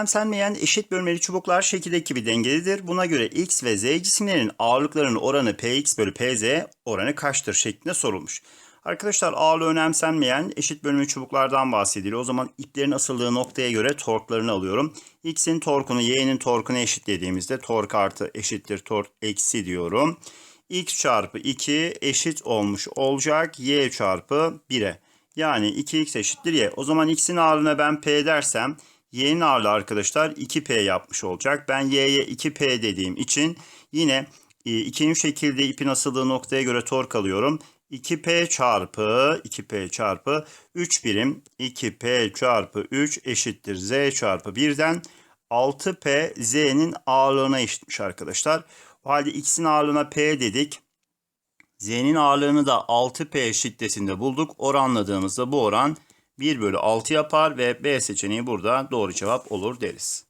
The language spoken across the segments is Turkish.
önemsenmeyen eşit bölmeli çubuklar şekildeki gibi dengelidir. Buna göre x ve z cisimlerinin ağırlıklarının oranı px bölü pz oranı kaçtır şeklinde sorulmuş. Arkadaşlar ağırlığı önemsenmeyen eşit bölmeli çubuklardan bahsediliyor. O zaman iplerin asıldığı noktaya göre torklarını alıyorum. X'in torkunu y'nin torkunu eşitlediğimizde tork artı eşittir tork eksi diyorum. x çarpı 2 eşit olmuş olacak y çarpı 1'e. Yani 2x eşittir y. O zaman x'in ağırlığına ben p dersem y'nin ağırlığı arkadaşlar 2p yapmış olacak. Ben y'ye 2p dediğim için yine e, ikinci şekilde ipin asıldığı noktaya göre tork alıyorum. 2p çarpı 2p çarpı 3 birim 2p çarpı 3 eşittir z çarpı 1'den 6p z'nin ağırlığına eşitmiş arkadaşlar. O halde x'in ağırlığına p dedik. Z'nin ağırlığını da 6P şiddetinde bulduk. Oranladığımızda bu oran 1 bölü 6 yapar ve B seçeneği burada doğru cevap olur deriz.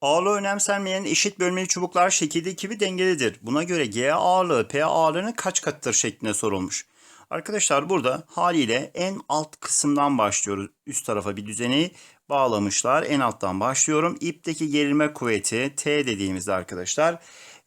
Ağırlığı önemsenmeyen eşit bölmeli çubuklar şekilde gibi dengelidir. Buna göre G ağırlığı P ağırlığının kaç katıdır şeklinde sorulmuş. Arkadaşlar burada haliyle en alt kısımdan başlıyoruz. Üst tarafa bir düzeneyi bağlamışlar. En alttan başlıyorum. İpteki gerilme kuvveti T dediğimizde arkadaşlar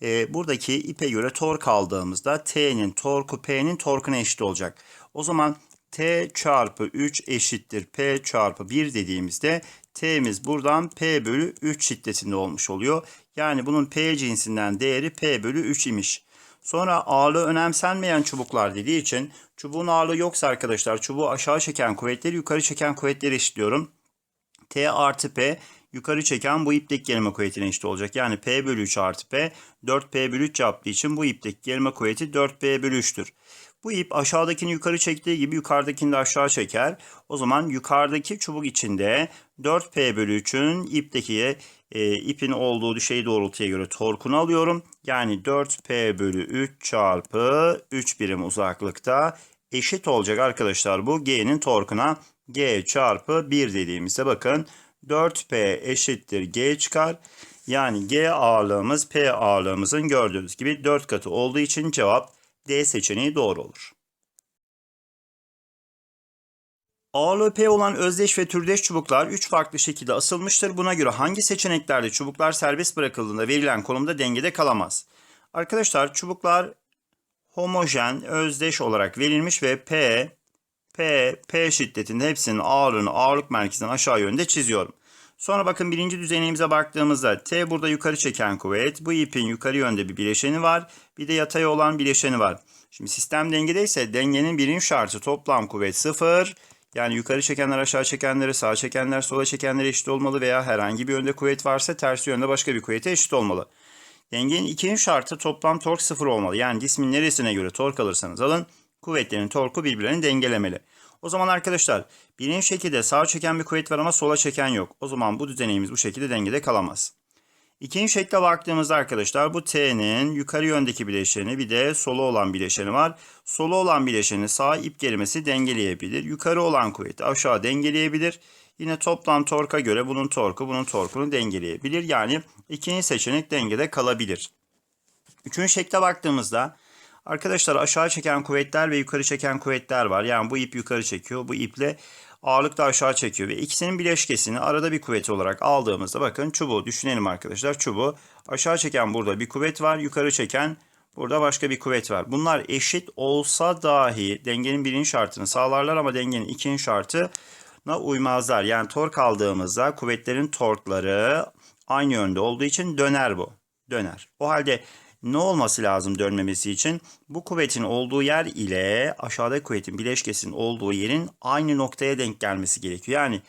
e, buradaki ipe göre tork aldığımızda T'nin torku P'nin torkuna eşit olacak. O zaman T çarpı 3 eşittir P çarpı 1 dediğimizde T'miz buradan P bölü 3 şiddetinde olmuş oluyor. Yani bunun P cinsinden değeri P bölü 3 imiş. Sonra ağırlığı önemsenmeyen çubuklar dediği için çubuğun ağırlığı yoksa arkadaşlar çubuğu aşağı çeken kuvvetleri yukarı çeken kuvvetleri eşitliyorum. T artı P yukarı çeken bu ipteki gerilme kuvvetine eşit olacak. Yani P bölü 3 artı P 4P bölü 3 yaptığı için bu ipteki gerilme kuvveti 4P bölü 3'tür. Bu ip aşağıdakini yukarı çektiği gibi yukarıdakini de aşağı çeker. O zaman yukarıdaki çubuk içinde 4P bölü 3'ün ipteki e, ipin olduğu düşey doğrultuya göre torkunu alıyorum. Yani 4P bölü 3 çarpı 3 birim uzaklıkta eşit olacak arkadaşlar bu G'nin torkuna. G çarpı 1 dediğimizde bakın 4P eşittir G çıkar. Yani G ağırlığımız P ağırlığımızın gördüğünüz gibi 4 katı olduğu için cevap D seçeneği doğru olur. Ağırlığı P olan özdeş ve türdeş çubuklar 3 farklı şekilde asılmıştır. Buna göre hangi seçeneklerde çubuklar serbest bırakıldığında verilen konumda dengede kalamaz? Arkadaşlar çubuklar homojen, özdeş olarak verilmiş ve P, P, P şiddetinde hepsinin ağırlığını ağırlık merkezinden aşağı yönde çiziyorum. Sonra bakın birinci düzenimize baktığımızda T burada yukarı çeken kuvvet. Bu ipin yukarı yönde bir bileşeni var. Bir de yatay olan bileşeni var. Şimdi sistem dengedeyse dengenin birinci şartı toplam kuvvet sıfır. Yani yukarı çekenler aşağı çekenlere, sağ çekenler sola çekenlere eşit olmalı veya herhangi bir yönde kuvvet varsa tersi yönde başka bir kuvvete eşit olmalı. Dengenin ikinci şartı toplam tork sıfır olmalı. Yani cismin neresine göre tork alırsanız alın kuvvetlerin torku birbirlerini dengelemeli. O zaman arkadaşlar birinci şekilde sağa çeken bir kuvvet var ama sola çeken yok. O zaman bu düzenimiz bu şekilde dengede kalamaz. İkinci şekle baktığımızda arkadaşlar bu T'nin yukarı yöndeki bileşeni bir de solu olan bileşeni var. Solu olan bileşeni sağ ip gerilmesi dengeleyebilir. Yukarı olan kuvveti aşağı dengeleyebilir. Yine toplam torka göre bunun torku bunun torkunu dengeleyebilir. Yani ikinci seçenek dengede kalabilir. Üçüncü şekle baktığımızda arkadaşlar aşağı çeken kuvvetler ve yukarı çeken kuvvetler var. Yani bu ip yukarı çekiyor. Bu iple ağırlık da aşağı çekiyor ve ikisinin bileşkesini arada bir kuvvet olarak aldığımızda bakın çubuğu düşünelim arkadaşlar. Çubuğu aşağı çeken burada bir kuvvet var. Yukarı çeken burada başka bir kuvvet var. Bunlar eşit olsa dahi dengenin birinci şartını sağlarlar ama dengenin ikinci şartına uymazlar. Yani tork aldığımızda kuvvetlerin torkları aynı yönde olduğu için döner bu. Döner. O halde ne olması lazım dönmemesi için? Bu kuvvetin olduğu yer ile aşağıdaki kuvvetin bileşkesinin olduğu yerin aynı noktaya denk gelmesi gerekiyor. Yani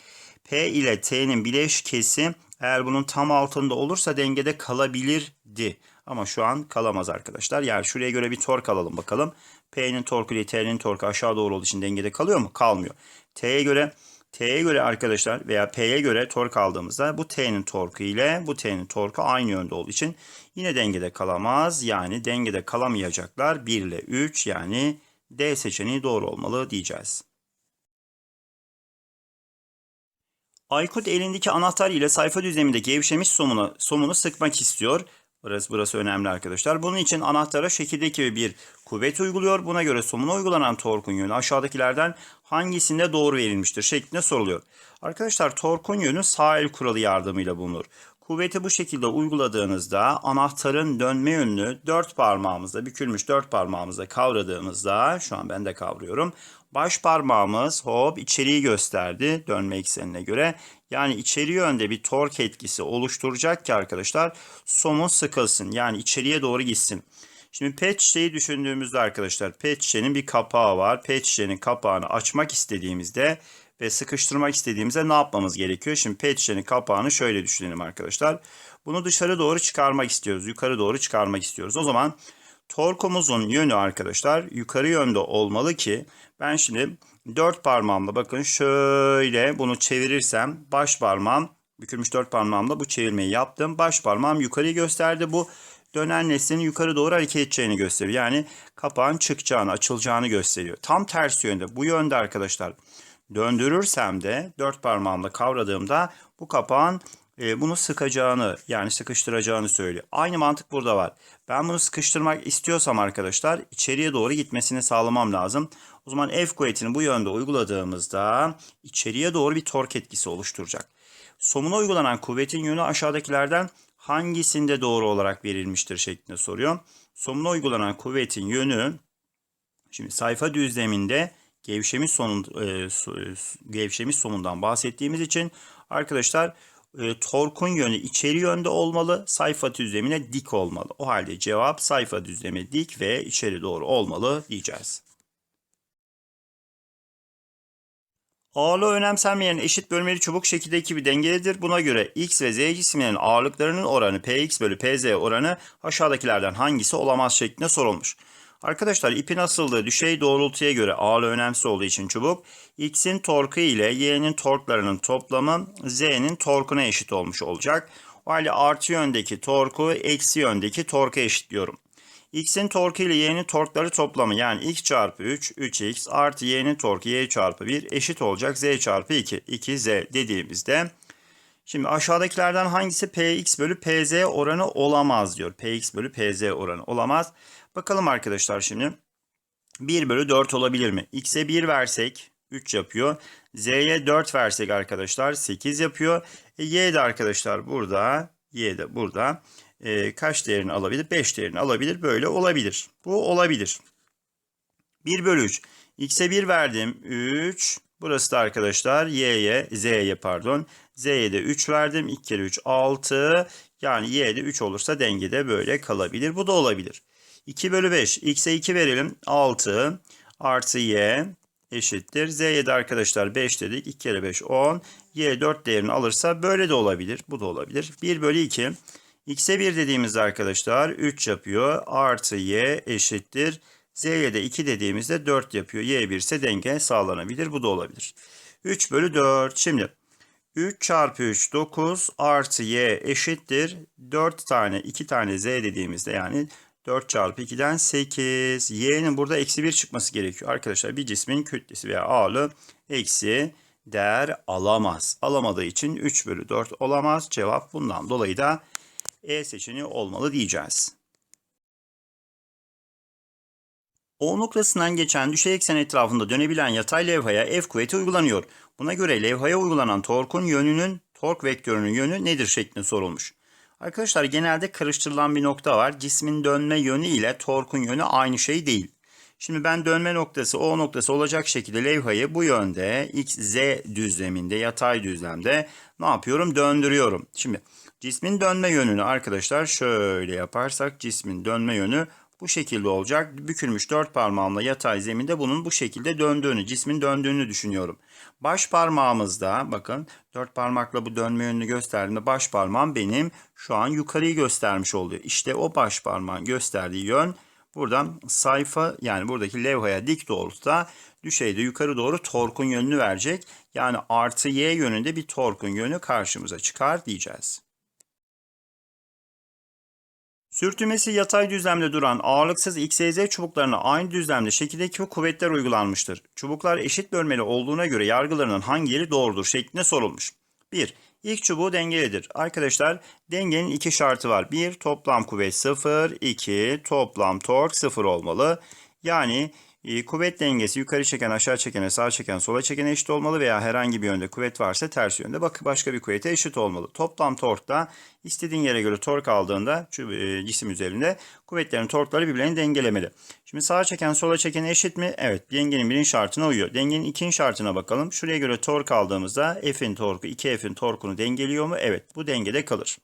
P ile T'nin bileşkesi eğer bunun tam altında olursa dengede kalabilirdi. Ama şu an kalamaz arkadaşlar. Yani şuraya göre bir tork alalım bakalım. P'nin torku ile T'nin torku aşağı doğru olduğu için dengede kalıyor mu? Kalmıyor. T'ye göre T'ye göre arkadaşlar veya P'ye göre tork aldığımızda bu T'nin torku ile bu T'nin torku aynı yönde olduğu için yine dengede kalamaz. Yani dengede kalamayacaklar 1 ile 3 yani D seçeneği doğru olmalı diyeceğiz. Aykut elindeki anahtar ile sayfa düzleminde gevşemiş somunu, somunu sıkmak istiyor. Burası, burası önemli arkadaşlar. Bunun için anahtara şekildeki bir kuvvet uyguluyor. Buna göre somuna uygulanan torkun yönü aşağıdakilerden hangisinde doğru verilmiştir şeklinde soruluyor. Arkadaşlar torkun yönü sağ el kuralı yardımıyla bulunur. Kuvveti bu şekilde uyguladığınızda anahtarın dönme yönünü dört parmağımızda bükülmüş dört parmağımızda kavradığımızda şu an ben de kavruyorum. Baş parmağımız hop içeriği gösterdi dönme eksenine göre. Yani içeri yönde bir tork etkisi oluşturacak ki arkadaşlar somun sıkılsın. Yani içeriye doğru gitsin. Şimdi pet şişeyi düşündüğümüzde arkadaşlar pet şişenin bir kapağı var. Pet şişenin kapağını açmak istediğimizde ve sıkıştırmak istediğimizde ne yapmamız gerekiyor? Şimdi pet şişenin kapağını şöyle düşünelim arkadaşlar. Bunu dışarı doğru çıkarmak istiyoruz. Yukarı doğru çıkarmak istiyoruz. O zaman torkumuzun yönü arkadaşlar yukarı yönde olmalı ki ben şimdi dört parmağımla bakın şöyle bunu çevirirsem baş parmağım bükülmüş dört parmağımla bu çevirmeyi yaptım. Baş parmağım yukarıyı gösterdi. Bu dönen nesnenin yukarı doğru hareket edeceğini gösteriyor. Yani kapağın çıkacağını, açılacağını gösteriyor. Tam tersi yönde. Bu yönde arkadaşlar. Döndürürsem de dört parmağımla kavradığımda bu kapağın e, bunu sıkacağını yani sıkıştıracağını söylüyor. Aynı mantık burada var. Ben bunu sıkıştırmak istiyorsam arkadaşlar içeriye doğru gitmesini sağlamam lazım. O zaman F kuvvetini bu yönde uyguladığımızda içeriye doğru bir tork etkisi oluşturacak. Somuna uygulanan kuvvetin yönü aşağıdakilerden hangisinde doğru olarak verilmiştir şeklinde soruyor. Somuna uygulanan kuvvetin yönü şimdi sayfa düzleminde gevşemiş sonun e, gevşemiş somundan bahsettiğimiz için arkadaşlar e, torkun yönü içeri yönde olmalı, sayfa düzlemine dik olmalı. O halde cevap sayfa düzlemi dik ve içeri doğru olmalı diyeceğiz. Ağırlığı önemsenmeyen eşit bölmeli çubuk şekildeki bir dengelidir. Buna göre x ve z cisimlerinin ağırlıklarının oranı px bölü pz oranı aşağıdakilerden hangisi olamaz şeklinde sorulmuş. Arkadaşlar ipin asıldığı düşey doğrultuya göre ağırlığı önemsiz olduğu için çubuk x'in torku ile y'nin torklarının toplamı z'nin torkuna eşit olmuş olacak. O halde artı yöndeki torku eksi yöndeki torka eşitliyorum. x'in torku ile y'nin torkları toplamı yani x çarpı 3 3x artı y'nin torku y çarpı 1 eşit olacak z çarpı 2 2z dediğimizde Şimdi aşağıdakilerden hangisi px bölü pz oranı olamaz diyor. px bölü pz oranı olamaz. Bakalım arkadaşlar şimdi. 1 bölü 4 olabilir mi? X'e 1 versek 3 yapıyor. Z'ye 4 versek arkadaşlar 8 yapıyor. E, y de arkadaşlar burada. Y de burada. E, kaç değerini alabilir? 5 değerini alabilir. Böyle olabilir. Bu olabilir. 1 bölü 3. X'e 1 verdim. 3. Burası da arkadaşlar y'ye, z'ye pardon. Z'ye de 3 verdim. 2 kere 3 6. Yani y'de 3 olursa dengede böyle kalabilir. Bu da olabilir. 2 bölü 5. X'e 2 verelim. 6 artı y eşittir. Z'ye de arkadaşlar 5 dedik. 2 kere 5 10. Y 4 değerini alırsa böyle de olabilir. Bu da olabilir. 1 bölü 2. X'e 1 dediğimizde arkadaşlar 3 yapıyor. Artı y eşittir. Z'ye de 2 dediğimizde 4 yapıyor. Y 1 ise denge sağlanabilir. Bu da olabilir. 3 bölü 4. Şimdi 3 çarpı 3 9 artı y eşittir. 4 tane 2 tane z dediğimizde yani 4 çarpı 2'den 8. Y'nin burada eksi 1 çıkması gerekiyor. Arkadaşlar bir cismin kütlesi veya ağırlığı eksi değer alamaz. Alamadığı için 3 bölü 4 olamaz. Cevap bundan dolayı da E seçeneği olmalı diyeceğiz. O noktasından geçen düşey eksen etrafında dönebilen yatay levhaya F kuvveti uygulanıyor. Buna göre levhaya uygulanan torkun yönünün, tork vektörünün yönü nedir şeklinde sorulmuş. Arkadaşlar genelde karıştırılan bir nokta var. Cismin dönme yönü ile torkun yönü aynı şey değil. Şimdi ben dönme noktası O noktası olacak şekilde levhayı bu yönde x, z düzleminde yatay düzlemde ne yapıyorum? Döndürüyorum. Şimdi cismin dönme yönünü arkadaşlar şöyle yaparsak cismin dönme yönü bu şekilde olacak. Bükülmüş dört parmağımla yatay zeminde bunun bu şekilde döndüğünü, cismin döndüğünü düşünüyorum. Baş parmağımızda bakın dört parmakla bu dönme yönünü gösterdiğimde baş parmağım benim şu an yukarıyı göstermiş oluyor. İşte o baş parmağın gösterdiği yön buradan sayfa yani buradaki levhaya dik doğrultuda düşeyde yukarı doğru torkun yönünü verecek. Yani artı y yönünde bir torkun yönü karşımıza çıkar diyeceğiz. Sürtünmesi yatay düzlemde duran ağırlıksız XYZ çubuklarına aynı düzlemde şekildeki kuvvetler uygulanmıştır. Çubuklar eşit bölmeli olduğuna göre yargılarının hangileri doğrudur şeklinde sorulmuş. 1. İlk çubuğu dengelidir. Arkadaşlar dengenin iki şartı var. Bir toplam kuvvet 0, 2 toplam tork 0 olmalı. Yani kuvvet dengesi yukarı çeken, aşağı çekene, sağa çeken, sola çekene eşit olmalı veya herhangi bir yönde kuvvet varsa ters yönde başka bir kuvvete eşit olmalı. Toplam tork da istediğin yere göre tork aldığında e, cisim üzerinde kuvvetlerin torkları birbirlerini dengelemeli. Şimdi sağa çeken, sola çeken eşit mi? Evet, dengenin birinci şartına uyuyor. Dengenin ikinci şartına bakalım. Şuraya göre tork aldığımızda F'in torku 2F'in torkunu dengeliyor mu? Evet, bu dengede kalır.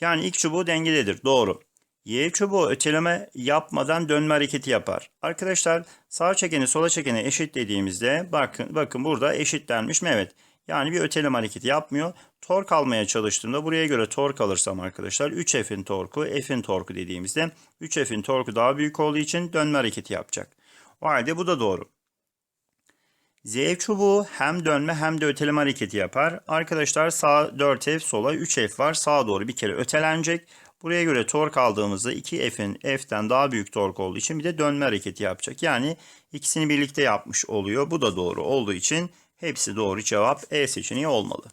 Yani ilk çubuğu dengededir. Doğru. Y çubuğu öteleme yapmadan dönme hareketi yapar. Arkadaşlar sağ çekeni sola çekeni eşitlediğimizde bakın bakın burada eşitlenmiş mi? Evet. Yani bir öteleme hareketi yapmıyor. Tork almaya çalıştığımda buraya göre tork alırsam arkadaşlar 3F'in torku F'in torku dediğimizde 3F'in torku daha büyük olduğu için dönme hareketi yapacak. O halde bu da doğru. Z çubuğu hem dönme hem de öteleme hareketi yapar. Arkadaşlar sağ 4F sola 3F var. Sağa doğru bir kere ötelenecek. Buraya göre tork aldığımızda 2F'in F'ten daha büyük tork olduğu için bir de dönme hareketi yapacak. Yani ikisini birlikte yapmış oluyor. Bu da doğru olduğu için hepsi doğru cevap E seçeneği olmalı.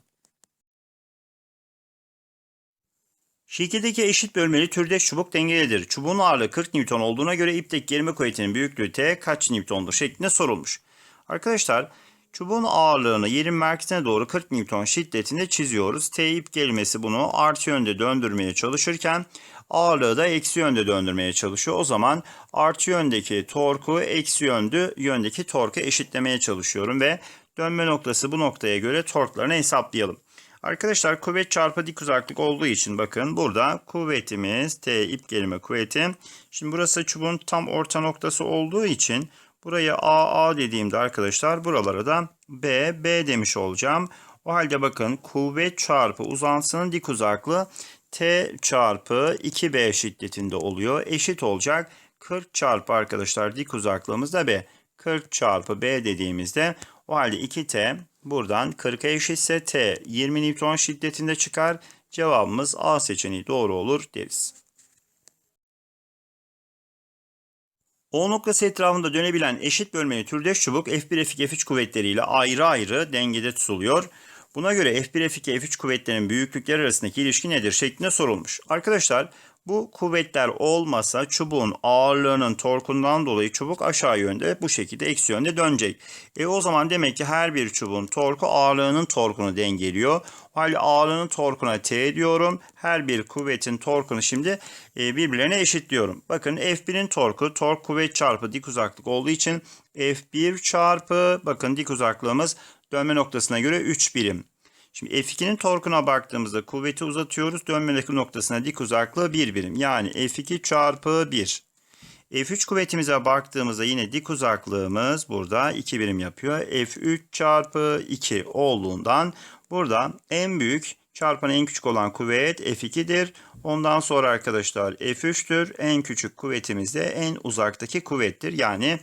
Şekildeki eşit bölmeli türdeş çubuk dengelidir. Çubuğun ağırlığı 40 Newton olduğuna göre ipteki germe kuvvetinin büyüklüğü T kaç Newton'dur şeklinde sorulmuş. Arkadaşlar çubuğun ağırlığını yerin merkezine doğru 40 Newton şiddetinde çiziyoruz. T ip gelmesi bunu artı yönde döndürmeye çalışırken ağırlığı da eksi yönde döndürmeye çalışıyor. O zaman artı yöndeki torku eksi yönde yöndeki torku eşitlemeye çalışıyorum ve dönme noktası bu noktaya göre torklarını hesaplayalım. Arkadaşlar kuvvet çarpı dik uzaklık olduğu için bakın burada kuvvetimiz T ip gelme kuvveti. Şimdi burası çubuğun tam orta noktası olduğu için buraya A A dediğimde arkadaşlar buralara da B demiş olacağım. O halde bakın kuvvet çarpı uzansının dik uzaklığı T çarpı 2B şiddetinde oluyor. Eşit olacak 40 çarpı arkadaşlar dik uzaklığımız da B. 40 çarpı B dediğimizde o halde 2T buradan 40'a eşitse T 20 Newton şiddetinde çıkar. Cevabımız A seçeneği doğru olur deriz. O noktası etrafında dönebilen eşit bölmeli türdeş çubuk F1 F2 F3 kuvvetleriyle ayrı ayrı dengede tutuluyor. Buna göre F1 F2 F3 kuvvetlerin büyüklükleri arasındaki ilişki nedir şeklinde sorulmuş. Arkadaşlar bu kuvvetler olmasa çubuğun ağırlığının torkundan dolayı çubuk aşağı yönde bu şekilde eksi yönde dönecek. E o zaman demek ki her bir çubuğun torku ağırlığının torkunu dengeliyor. O halde ağırlığının torkuna T diyorum. Her bir kuvvetin torkunu şimdi e, birbirlerine eşitliyorum. Bakın F1'in torku tork kuvvet çarpı dik uzaklık olduğu için F1 çarpı bakın dik uzaklığımız dönme noktasına göre 3 birim. Şimdi F2'nin torkuna baktığımızda kuvveti uzatıyoruz. Dönmedeki noktasına dik uzaklığı 1 birim. Yani F2 çarpı 1. F3 kuvvetimize baktığımızda yine dik uzaklığımız burada 2 birim yapıyor. F3 çarpı 2 olduğundan burada en büyük çarpan en küçük olan kuvvet F2'dir. Ondan sonra arkadaşlar F3'tür. En küçük kuvvetimiz de en uzaktaki kuvvettir. Yani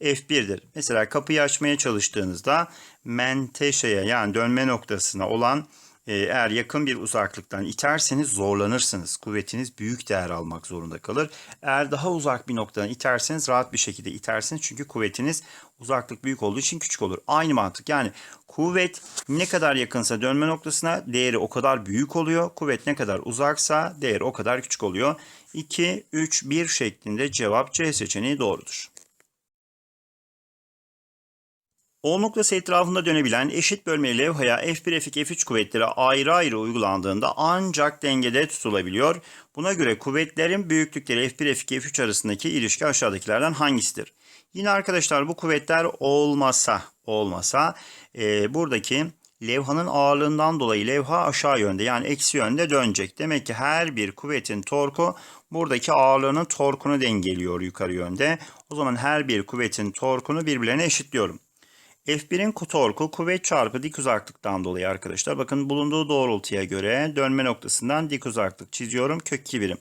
F1'dir. Mesela kapıyı açmaya çalıştığınızda menteşeye yani dönme noktasına olan e, eğer yakın bir uzaklıktan iterseniz zorlanırsınız. Kuvvetiniz büyük değer almak zorunda kalır. Eğer daha uzak bir noktadan iterseniz rahat bir şekilde itersiniz. Çünkü kuvvetiniz uzaklık büyük olduğu için küçük olur. Aynı mantık yani kuvvet ne kadar yakınsa dönme noktasına değeri o kadar büyük oluyor. Kuvvet ne kadar uzaksa değeri o kadar küçük oluyor. 2, 3, 1 şeklinde cevap C seçeneği doğrudur. O noktası etrafında dönebilen eşit bölmeli levhaya F1, F2, F3 kuvvetleri ayrı ayrı uygulandığında ancak dengede tutulabiliyor. Buna göre kuvvetlerin büyüklükleri F1, F2, F3 arasındaki ilişki aşağıdakilerden hangisidir? Yine arkadaşlar bu kuvvetler olmasa olmasa e, buradaki levhanın ağırlığından dolayı levha aşağı yönde yani eksi yönde dönecek. Demek ki her bir kuvvetin torku buradaki ağırlığının torkunu dengeliyor yukarı yönde. O zaman her bir kuvvetin torkunu birbirlerine eşitliyorum. F1'in torku kuvvet çarpı dik uzaklıktan dolayı arkadaşlar. Bakın bulunduğu doğrultuya göre dönme noktasından dik uzaklık çiziyorum. Kök 2 birim.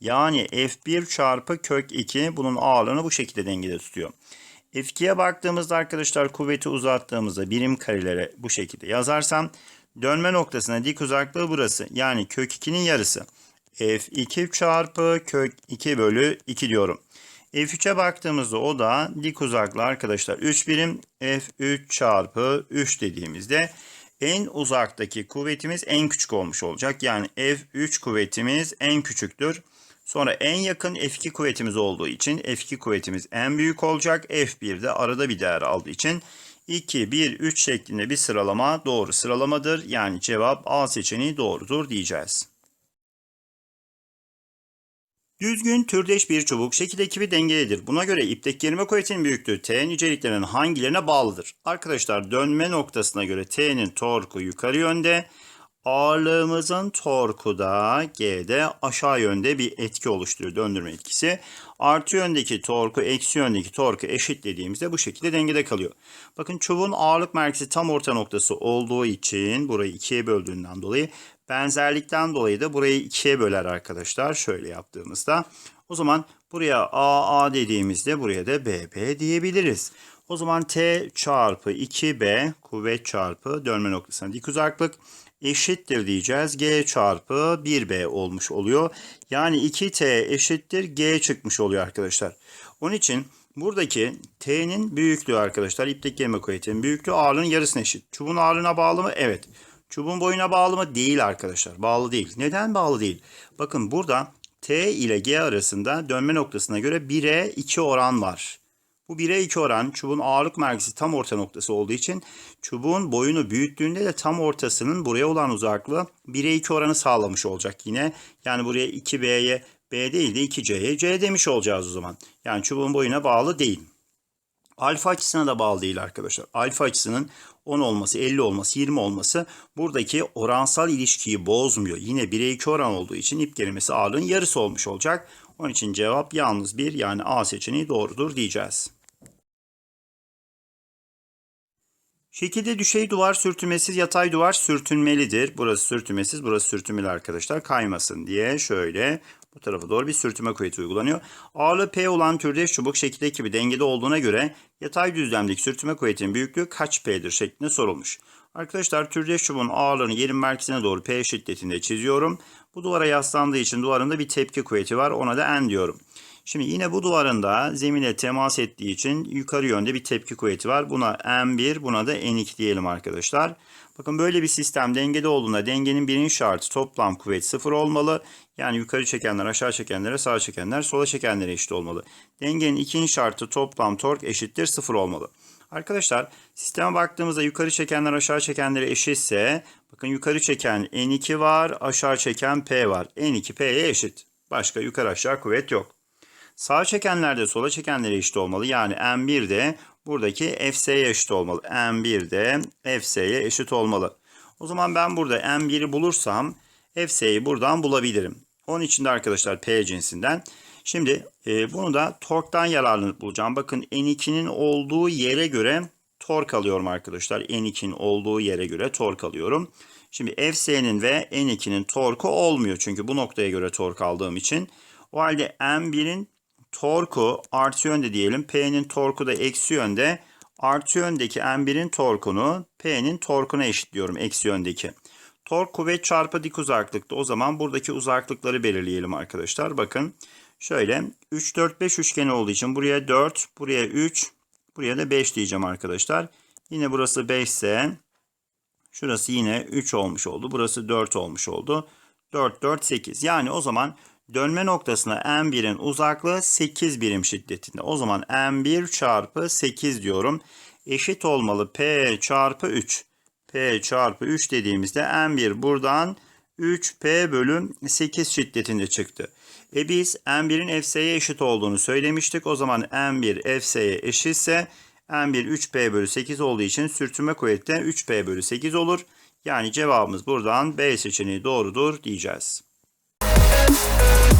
Yani F1 çarpı kök 2 bunun ağırlığını bu şekilde dengede tutuyor. F2'ye baktığımızda arkadaşlar kuvveti uzattığımızda birim karelere bu şekilde yazarsam dönme noktasına dik uzaklığı burası. Yani kök 2'nin yarısı. F2 çarpı kök 2 bölü 2 diyorum. F3'e baktığımızda o da dik uzaklığı arkadaşlar 3 birim F3 çarpı 3 dediğimizde en uzaktaki kuvvetimiz en küçük olmuş olacak. Yani F3 kuvvetimiz en küçüktür. Sonra en yakın F2 kuvvetimiz olduğu için F2 kuvvetimiz en büyük olacak. F1 de arada bir değer aldığı için 2, 1, 3 şeklinde bir sıralama doğru sıralamadır. Yani cevap A seçeneği doğrudur diyeceğiz. Düzgün türdeş bir çubuk şekil ekibi dengelidir. Buna göre ipteki germe kuvvetinin büyüklüğü T niceliklerinin hangilerine bağlıdır? Arkadaşlar dönme noktasına göre T'nin torku yukarı yönde, ağırlığımızın torku da G'de aşağı yönde bir etki oluşturuyor döndürme etkisi. Artı yöndeki torku eksi yöndeki torku eşitlediğimizde bu şekilde dengede kalıyor. Bakın çubuğun ağırlık merkezi tam orta noktası olduğu için burayı ikiye böldüğünden dolayı benzerlikten dolayı da burayı ikiye böler arkadaşlar. Şöyle yaptığımızda o zaman buraya AA dediğimizde buraya da BB diyebiliriz. O zaman T çarpı 2B kuvvet çarpı dönme noktasına dik uzaklık eşittir diyeceğiz. G çarpı 1B olmuş oluyor. Yani 2T eşittir G çıkmış oluyor arkadaşlar. Onun için buradaki T'nin büyüklüğü arkadaşlar ipteki germe kuvvetinin büyüklüğü ağırlığının yarısına eşit. Çubuğun ağırlığına bağlı mı? Evet. Çubuğun boyuna bağlı mı? Değil arkadaşlar. Bağlı değil. Neden bağlı değil? Bakın burada T ile G arasında dönme noktasına göre 1'e 2 oran var. Bu 1'e 2 oran çubuğun ağırlık merkezi tam orta noktası olduğu için çubuğun boyunu büyüttüğünde de tam ortasının buraya olan uzaklığı 1'e 2 oranı sağlamış olacak yine. Yani buraya 2B'ye B değil de 2C'ye C demiş olacağız o zaman. Yani çubuğun boyuna bağlı değil. Alfa açısına da bağlı değil arkadaşlar. Alfa açısının 10 olması, 50 olması, 20 olması buradaki oransal ilişkiyi bozmuyor. Yine 1'e 2 oran olduğu için ip gerilmesi ağırlığın yarısı olmuş olacak. Onun için cevap yalnız 1 yani A seçeneği doğrudur diyeceğiz. Şekilde düşey duvar sürtünmesiz, yatay duvar sürtünmelidir. Burası sürtünmesiz, burası sürtünmeli arkadaşlar. Kaymasın diye şöyle bu tarafa doğru bir sürtünme kuvveti uygulanıyor. Ağırlığı P olan türdeş çubuk şekilde gibi dengede olduğuna göre yatay düzlemdeki sürtünme kuvvetinin büyüklüğü kaç P'dir şeklinde sorulmuş. Arkadaşlar türdeş çubuğun ağırlığını yerin merkezine doğru P şiddetinde çiziyorum. Bu duvara yaslandığı için duvarında bir tepki kuvveti var. Ona da N diyorum. Şimdi yine bu duvarında zemine temas ettiği için yukarı yönde bir tepki kuvveti var. Buna M1, buna da N2 diyelim arkadaşlar. Bakın böyle bir sistem dengede olduğunda dengenin birinci şartı toplam kuvvet sıfır olmalı. Yani yukarı çekenler aşağı çekenlere sağa çekenler sola çekenlere eşit olmalı. Dengenin ikinci şartı toplam tork eşittir sıfır olmalı. Arkadaşlar sisteme baktığımızda yukarı çekenler aşağı çekenlere eşitse bakın yukarı çeken N2 var aşağı çeken P var. N2 P'ye eşit. Başka yukarı aşağı kuvvet yok. Sağ çekenler de sola çekenlere eşit olmalı. Yani M1 de buradaki FS'ye eşit olmalı. M1 de FS'ye eşit olmalı. O zaman ben burada M1'i bulursam FS'yi buradan bulabilirim. Onun için de arkadaşlar P cinsinden. Şimdi e, bunu da torktan yararlanıp bulacağım. Bakın N2'nin olduğu yere göre tork alıyorum arkadaşlar. N2'nin olduğu yere göre tork alıyorum. Şimdi FS'nin ve N2'nin torku olmuyor. Çünkü bu noktaya göre tork aldığım için. O halde M1'in torku artı yönde diyelim. P'nin torku da eksi yönde. Artı yöndeki M1'in torkunu P'nin torkuna eşitliyorum eksi yöndeki. Tork kuvvet çarpı dik uzaklıkta. O zaman buradaki uzaklıkları belirleyelim arkadaşlar. Bakın şöyle 3, 4, 5 üçgeni olduğu için buraya 4, buraya 3, buraya da 5 diyeceğim arkadaşlar. Yine burası 5 ise şurası yine 3 olmuş oldu. Burası 4 olmuş oldu. 4, 4, 8. Yani o zaman dönme noktasına M1'in uzaklığı 8 birim şiddetinde. O zaman M1 çarpı 8 diyorum. Eşit olmalı P çarpı 3. P çarpı 3 dediğimizde M1 buradan 3P bölüm 8 şiddetinde çıktı. E biz M1'in FS'ye eşit olduğunu söylemiştik. O zaman M1 FS'ye eşitse M1 3P bölü 8 olduğu için sürtünme kuvveti de 3P bölü 8 olur. Yani cevabımız buradan B seçeneği doğrudur diyeceğiz. Thank you.